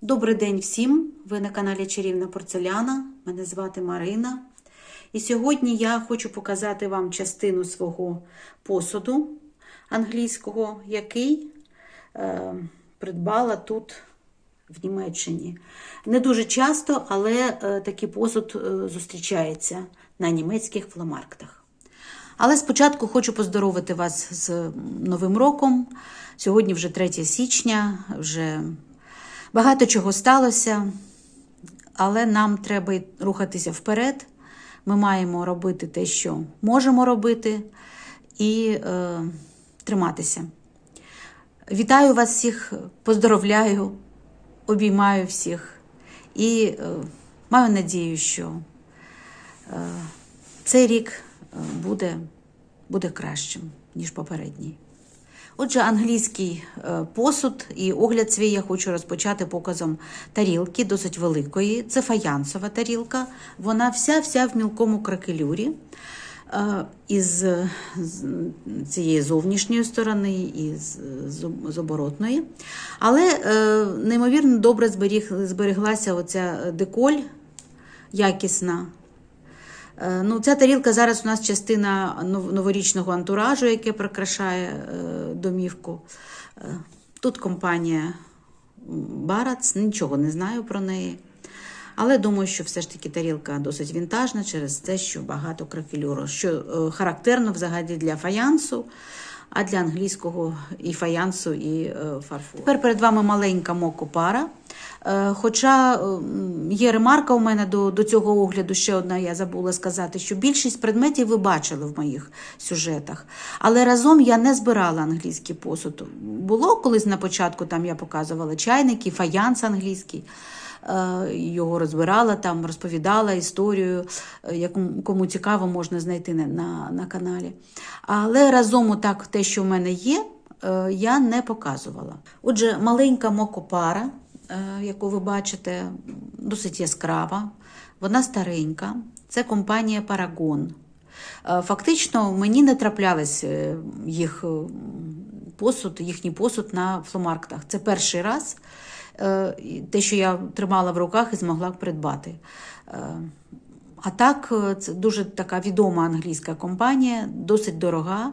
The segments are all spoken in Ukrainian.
Добрий день всім! Ви на каналі Чарівна Порцеляна. Мене звати Марина. І сьогодні я хочу показати вам частину свого посуду англійського, який е, придбала тут в Німеччині. Не дуже часто, але е, такий посуд е, зустрічається на німецьких фломарктах. Але спочатку хочу поздоровити вас з Новим роком. Сьогодні вже 3 січня, вже багато чого сталося, але нам треба рухатися вперед. Ми маємо робити те, що можемо робити, і е, триматися. Вітаю вас всіх, поздоровляю, обіймаю всіх і е, маю надію, що е, цей рік е, буде, буде кращим, ніж попередній. Отже, англійський е, посуд і огляд свій я хочу розпочати показом тарілки, досить великої. Це фаянсова тарілка. Вона вся-вся в мілкому кракелюрі. е, Із цієї зовнішньої сторони і з, оборотної. Але е, неймовірно добре зберіг, збереглася оця деколь якісна. Е, Ну, ця тарілка зараз у нас частина новорічного антуражу, яке прикрашає е, домівку. Е, Тут компанія Барац, нічого не знаю про неї. Але думаю, що все ж таки тарілка досить вінтажна через те, що багато кракелюру, що характерно взагалі для фаянсу, а для англійського і фаянсу, і е, фарфору. Тепер перед вами маленька мокопара. Е, Хоча є ремарка у мене до, до цього огляду, ще одна я забула сказати, що більшість предметів ви бачили в моїх сюжетах. Але разом я не збирала англійський посуд. Було колись на початку, там я показувала чайники, фаянс англійський. Е, Його розбирала там, розповідала історію, е, кому цікаво, можна знайти на, на, на каналі. Але разом, отак, те, що в мене є, е, я не показувала. Отже, маленька мокопара, яку ви бачите, досить яскрава, вона старенька. Це компанія. Е, Фактично, мені не траплялись їх посуд, їхній посуд на фломарктах. Це перший раз те, що я тримала в руках і змогла придбати. Е, А так, е, це дуже така відома англійська компанія, досить дорога,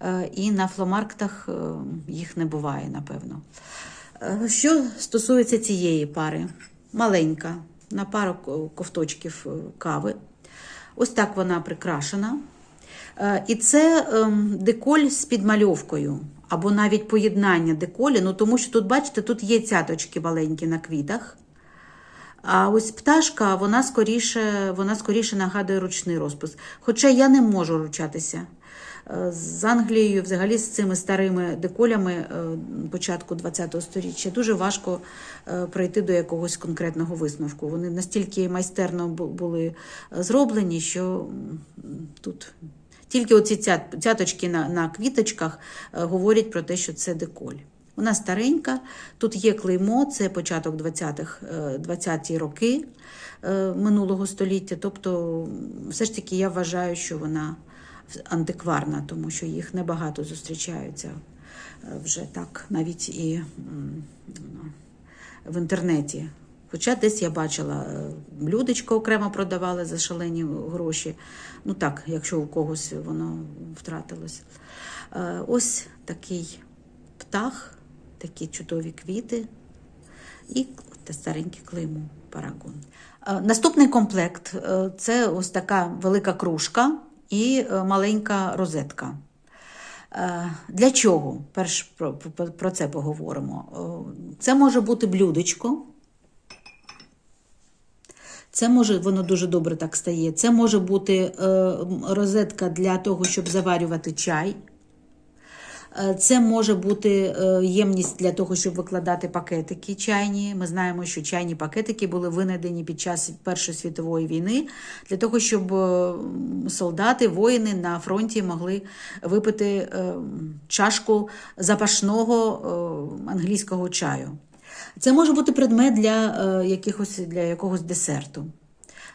е, і на фломарктах е, їх не буває, напевно. Е, Що стосується цієї пари, маленька, на пару ковточків е, кави. Ось так вона прикрашена. Е, І це ем, деколь з підмальовкою, або навіть поєднання деколі, ну тому що тут, бачите, тут є цяточки маленькі на квітах. А ось пташка, вона скоріше, вона скоріше нагадує ручний розпис. Хоча я не можу ручатися. Е, З Англією, взагалі з цими старими деколями е, початку ХХ століття дуже важко е, прийти до якогось конкретного висновку. Вони настільки майстерно були зроблені, що тут тільки оці цяточки на, на квіточках е, говорять про те, що це деколь. Вона старенька, тут є клеймо, це початок 20-х, е, 20-ті роки е, минулого століття. Тобто, все ж таки, я вважаю, що вона антикварна, тому що їх небагато зустрічаються е, вже так, навіть і в інтернеті. Хоча десь я бачила, е, блюдечко окремо продавали за шалені гроші. Ну так, якщо у когось воно втратилось. Е, Ось такий птах, такі чудові квіти і те стареньке клеймо парагон. Е, Наступний комплект це ось така велика кружка і маленька розетка. Для чого? Перш про, це поговоримо. Це може бути блюдечко. Це може, воно дуже добре так стає. Це може бути е, розетка для того, щоб заварювати чай. Е, Це може бути е, ємність для того, щоб викладати пакетики чайні. Ми знаємо, що чайні пакетики були винайдені під час Першої світової війни для того, щоб солдати, воїни на фронті могли випити чашку запашного англійського чаю. Це може бути предмет для, е, якихось, для якогось десерту.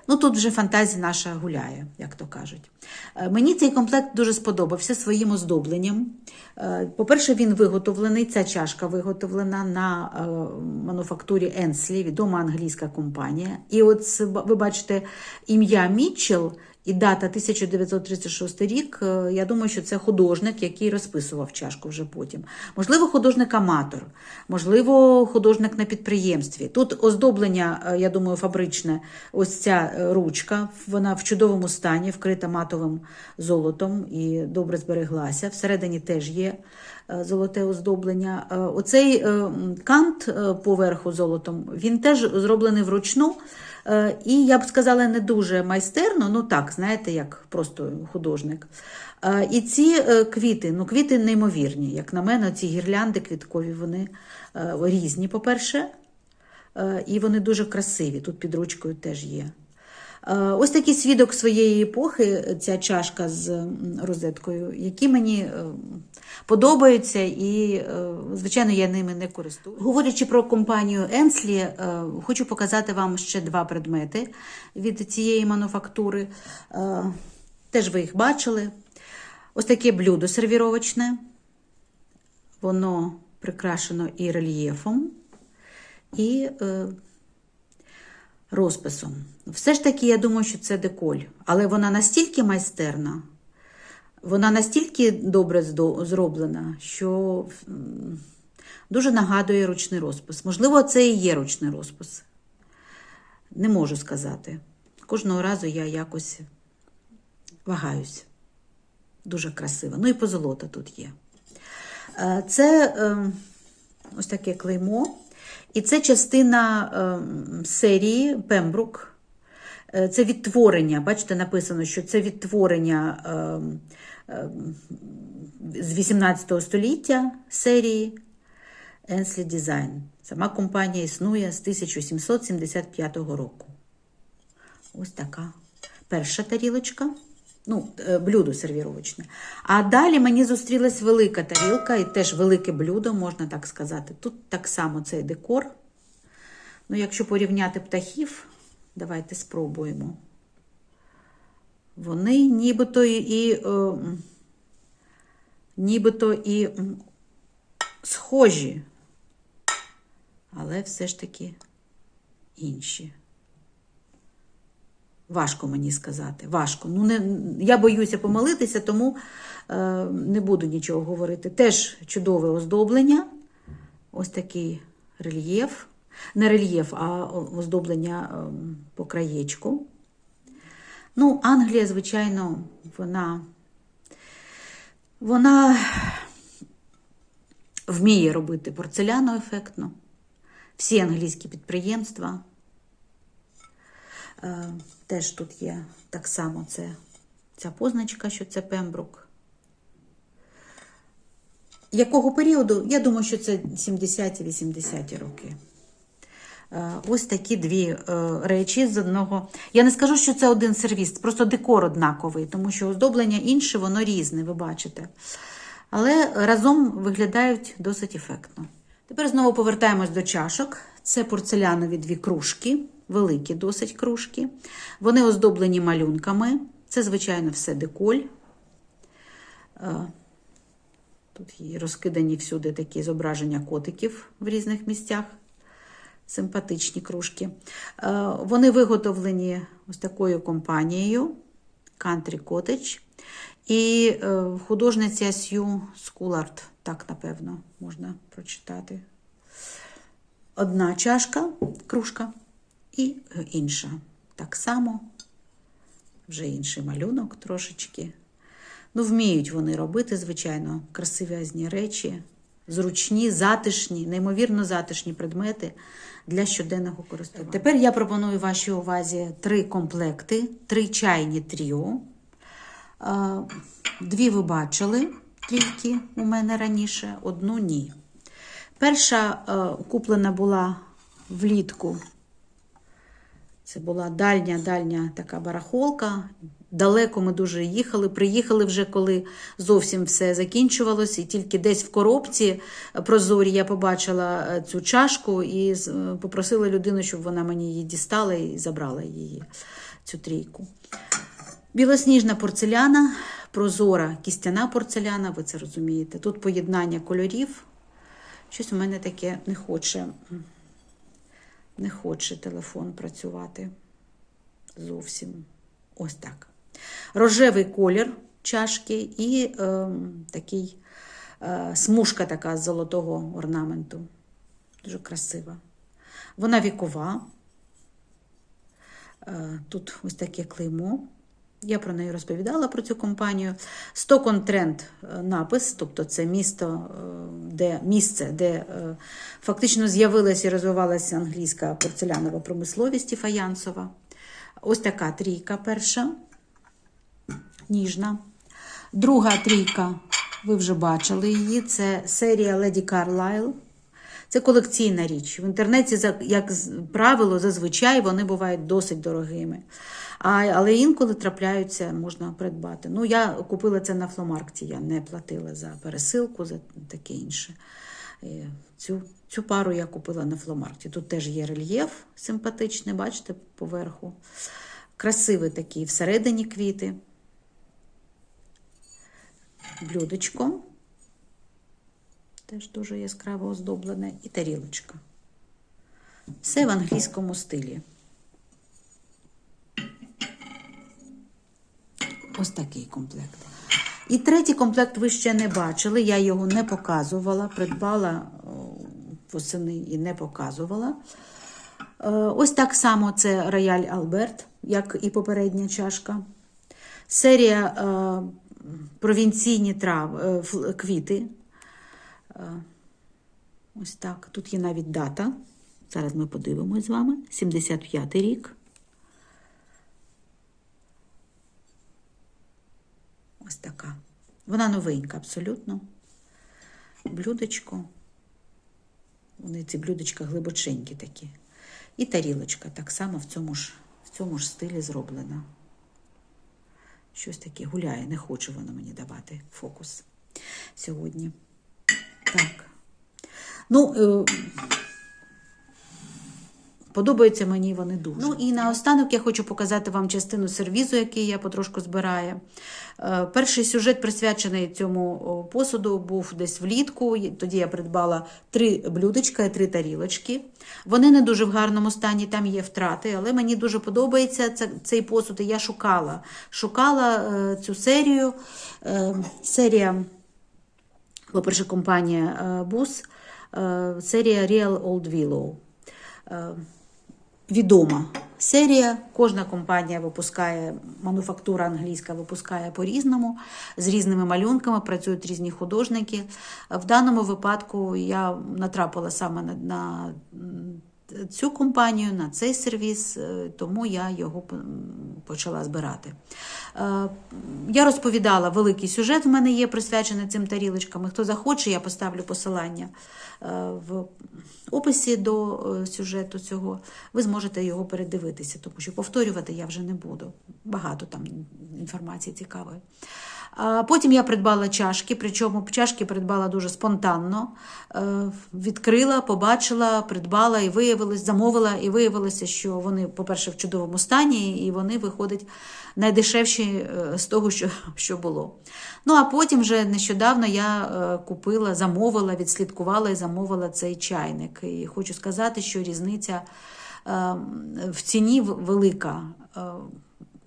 Ну тут вже фантазія наша гуляє, як то кажуть. Е, Мені цей комплект дуже сподобався своїм оздобленням. Е, По-перше, він виготовлений, ця чашка виготовлена на е, мануфактурі Енслі, відома англійська компанія. І от ви бачите ім'я Мітчелл і дата 1936 рік. е, Я думаю, що це художник, який розписував чашку вже потім. Можливо, художник-аматор, можливо, художник на підприємстві. Тут оздоблення, е, я думаю, фабричне. Ось ця е, ручка, вона в чудовому стані, вкрита матовим золотом і добре збереглася. Всередині теж є золоте оздоблення. Оцей кант поверху золотом, він теж зроблений вручну. Е, І я б сказала, не дуже майстерно, ну так, знаєте, як просто художник. Е, І ці е, квіти, ну квіти неймовірні. Як на мене, ці гірлянди квіткові, вони різні, по-перше, і вони дуже красиві. Тут під ручкою теж є. Е, Ось такий свідок своєї епохи, ця чашка з розеткою, які мені е, подобаються, і, е, звичайно, я ними не користуюся. Говорячи про компанію Енслі, хочу показати вам ще два предмети від цієї мануфактури. Теж ви їх бачили. Ось таке блюдо сервіровочне. Воно прикрашено і рельєфом, і розписом. Все ж таки, я думаю, що це деколь. Але вона настільки майстерна, вона настільки добре зроблена, що дуже нагадує ручний розпис. Можливо, це і є ручний розпис. Не можу сказати. Кожного разу я якось вагаюсь. Дуже красиво. Ну і позолота тут є. Е, Це е, ось таке клеймо. І це частина е, серії Пембрук. Е, Це відтворення. Бачите, написано, що це відтворення е, е, з 18 століття серії Ensley Design. Сама компанія існує з 1775 року. Ось така перша тарілочка. Ну, е, блюдо сервіровочне. А далі мені зустрілась велика тарілка і теж велике блюдо, можна так сказати. Тут так само цей декор. Ну, якщо порівняти птахів, давайте спробуємо. Вони нібито і, е, нібито і схожі, але все ж таки інші. Важко мені сказати. Важко. Ну, не, я боюся помилитися, тому е, не буду нічого говорити. Теж чудове оздоблення. Ось такий рельєф. Не рельєф, а оздоблення е, по краєчку. Ну, Англія, звичайно, вона, вона вміє робити порцеляну ефектно. Всі англійські підприємства. Е, Теж тут є так само це, ця позначка, що це Пембрук. Якого періоду? Я думаю, що це 70-80-ті роки. Е, Ось такі дві е, речі з одного. Я не скажу, що це один сервіс, просто декор однаковий, тому що оздоблення інше, воно різне, ви бачите. Але разом виглядають досить ефектно. Тепер знову повертаємось до чашок. Це порцелянові дві кружки, великі досить кружки. Вони оздоблені малюнками. Це, звичайно, все деколь. Е, Тут є розкидані всюди такі зображення котиків в різних місцях. Симпатичні кружки. Е, Вони виготовлені ось такою компанією Country Cottage. І е, художниця Сью Скулард, так, напевно, можна прочитати. Одна чашка, кружка і е, інша. Так само, вже інший малюнок трошечки. Ну, вміють вони робити, звичайно, красивезні речі, зручні, затишні, неймовірно затишні предмети для щоденного користування. Тепер я пропоную вашій увазі три комплекти, три чайні тріо. Е, Дві ви бачили тільки у мене раніше, одну ні. Перша е, куплена була влітку. Це була дальня-дальня така барахолка. Далеко ми дуже їхали. Приїхали вже, коли зовсім все закінчувалося, і тільки десь в коробці прозорі я побачила е, цю чашку і е, попросила людину, щоб вона мені її дістала і забрала її. цю трійку. Білосніжна порцеляна, прозора кістяна порцеляна, ви це розумієте. Тут поєднання кольорів. Щось у мене таке не хоче, не хоче телефон працювати. Зовсім ось так. Рожевий колір чашки і е, такий е, смужка така з золотого орнаменту. Дуже красива. Вона вікова. Е, Тут ось таке клеймо. Я про неї розповідала про цю компанію. Stock Trend напис, тобто це місто, е, де, місце, де е, фактично з'явилася і розвивалася англійська порцелянова промисловість і фаянсова. Ось така трійка перша, ніжна. Друга трійка, ви вже бачили її, це серія Lady Carlisle. Це колекційна річ. В інтернеті, як правило, зазвичай вони бувають досить дорогими. Але інколи трапляються, можна придбати. Ну, я купила це на фломаркті, я не платила за пересилку, за таке інше. Е, Цю, цю пару я купила на фломаркті. Тут теж є рельєф симпатичний, бачите, поверху. Красивий такий всередині квіти. Блюдечко. Теж дуже яскраво оздоблене. І тарілочка. Все в англійському стилі. Ось такий комплект. І третій комплект ви ще не бачили. Я його не показувала, придбала восени і не показувала. Е, Ось так само це рояль Алберт, як і попередня чашка. Серія е, провінційні трав, е, квіти. Е, Ось так. Тут є навіть дата. Зараз ми подивимось з вами. 75-й рік. Ось така. Вона новенька абсолютно. Блюдечко. Вони ці блюдечка глибоченькі такі. І тарілочка так само в цьому ж, в цьому ж стилі зроблена. Щось таке гуляє, не хоче воно мені давати фокус сьогодні. Так. Ну, е, Подобаються мені вони дуже. Ну і наостанок я хочу показати вам частину сервізу, який я потрошку збираю. Е, Перший сюжет присвячений цьому посуду був десь влітку. Тоді я придбала три блюдечка і три тарілочки. Вони не дуже в гарному стані, там є втрати, але мені дуже подобається цей посуд. І я шукала, шукала е, цю серію. Е, серія по-перше, компанія Бус, серія Real Old Willow. Відома серія. Кожна компанія випускає, мануфактура англійська випускає по-різному, з різними малюнками, працюють різні художники. В даному випадку я натрапила саме на, цю компанію, на цей сервіс, е, тому я його почала збирати. Е, Я розповідала, великий сюжет в мене є присвячений цим тарілочкам. Хто захоче, я поставлю посилання е, в описі до сюжету цього. Ви зможете його передивитися, тому що повторювати я вже не буду. Багато там інформації цікавої. Потім я придбала чашки, причому чашки придбала дуже спонтанно. Е, Відкрила, побачила, придбала і виявилось, замовила, і виявилося, що вони, по-перше, в чудовому стані, і вони виходять найдешевші е, з того, що, що було. Ну а потім вже нещодавно я е, купила, замовила, відслідкувала і замовила цей чайник. І хочу сказати, що різниця е, в ціні велика.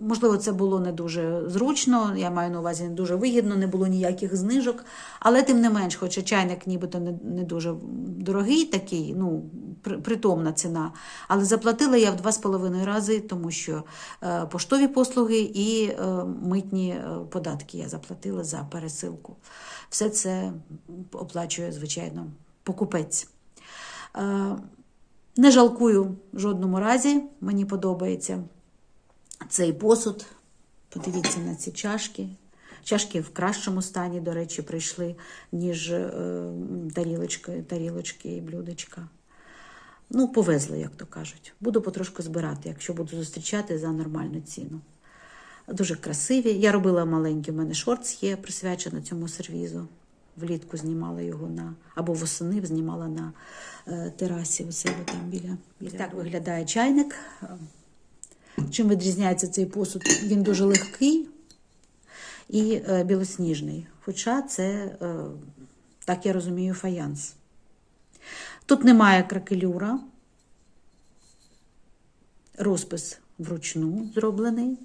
Можливо, це було не дуже зручно, я маю на увазі не дуже вигідно, не було ніяких знижок. Але тим не менш, хоча чайник нібито не, не дуже дорогий, такий, ну, при- притомна ціна. Але заплатила я в два з половиною рази, тому що е, поштові послуги і е, митні е, податки я заплатила за пересилку. Все це оплачує, звичайно, покупець. Е, не жалкую в жодному разі, мені подобається цей посуд. Подивіться на ці чашки. Чашки в кращому стані, до речі, прийшли, ніж е, тарілочки, тарілочки і блюдечка. Ну, повезли, як то кажуть. Буду потрошку збирати, якщо буду зустрічати за нормальну ціну. Дуже красиві. Я робила маленький, у мене шортс є, присвячено цьому сервізу. Влітку знімала його на або восени знімала на е, терасі у себе там біля. біля. Так виглядає чайник. Чим відрізняється цей посуд? Він дуже легкий і е, білосніжний. Хоча це, е, так я розумію, фаянс. Тут немає кракелюра, розпис вручну зроблений.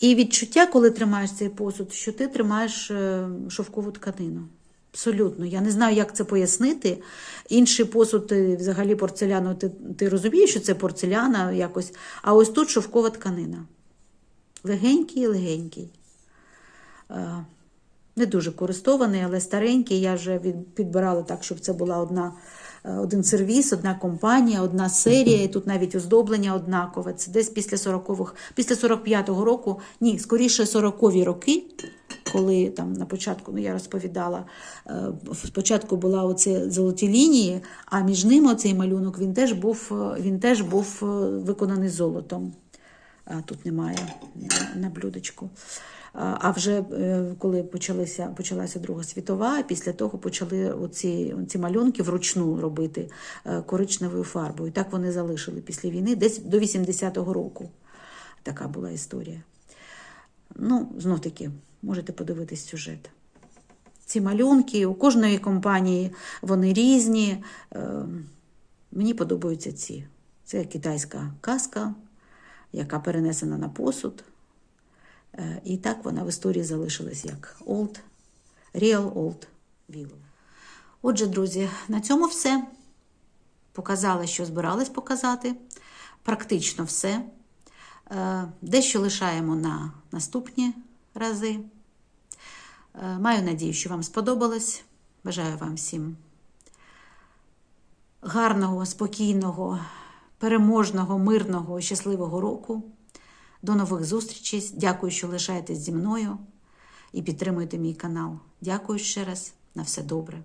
І відчуття, коли тримаєш цей посуд, що ти тримаєш е, шовкову тканину. Абсолютно. Я не знаю, як це пояснити. Інший посуд, взагалі, порцеляну, ти, ти розумієш, що це порцеляна якось. А ось тут шовкова тканина. Легенький, легенький. Е, Не дуже користований, але старенький. Я вже підбирала так, щоб це була одна, е, один сервіс, одна компанія, одна серія, і тут навіть оздоблення однакове. Це десь після 40-х, після 45-го року, ні, скоріше 40-ві роки, коли там на початку, ну я розповідала, е, спочатку була оці золоті лінії, а між ними оцей малюнок він теж був, е, він теж був е, виконаний золотом. Тут немає на, блюдечку. А вже коли почалися, почалася Друга світова, після того почали оці, оці малюнки вручну робити коричневою фарбою. Так вони залишили після війни, десь до 80-го року. Така була історія. Ну, знов таки, можете подивитись сюжет. Ці малюнки у кожної компанії вони різні. Е, Мені подобаються ці. Це китайська казка, яка перенесена на посуд. Е, І так вона в історії залишилась як Old, Real Old Willow. Отже, друзі, на цьому все. Показала, що збиралась показати. Практично все. Е, Дещо лишаємо на наступні рази. Е, Маю надію, що вам сподобалось. Бажаю вам всім гарного, спокійного, переможного, мирного, щасливого року. До нових зустрічей. Дякую, що лишаєтесь зі мною і підтримуєте мій канал. Дякую ще раз. На все добре.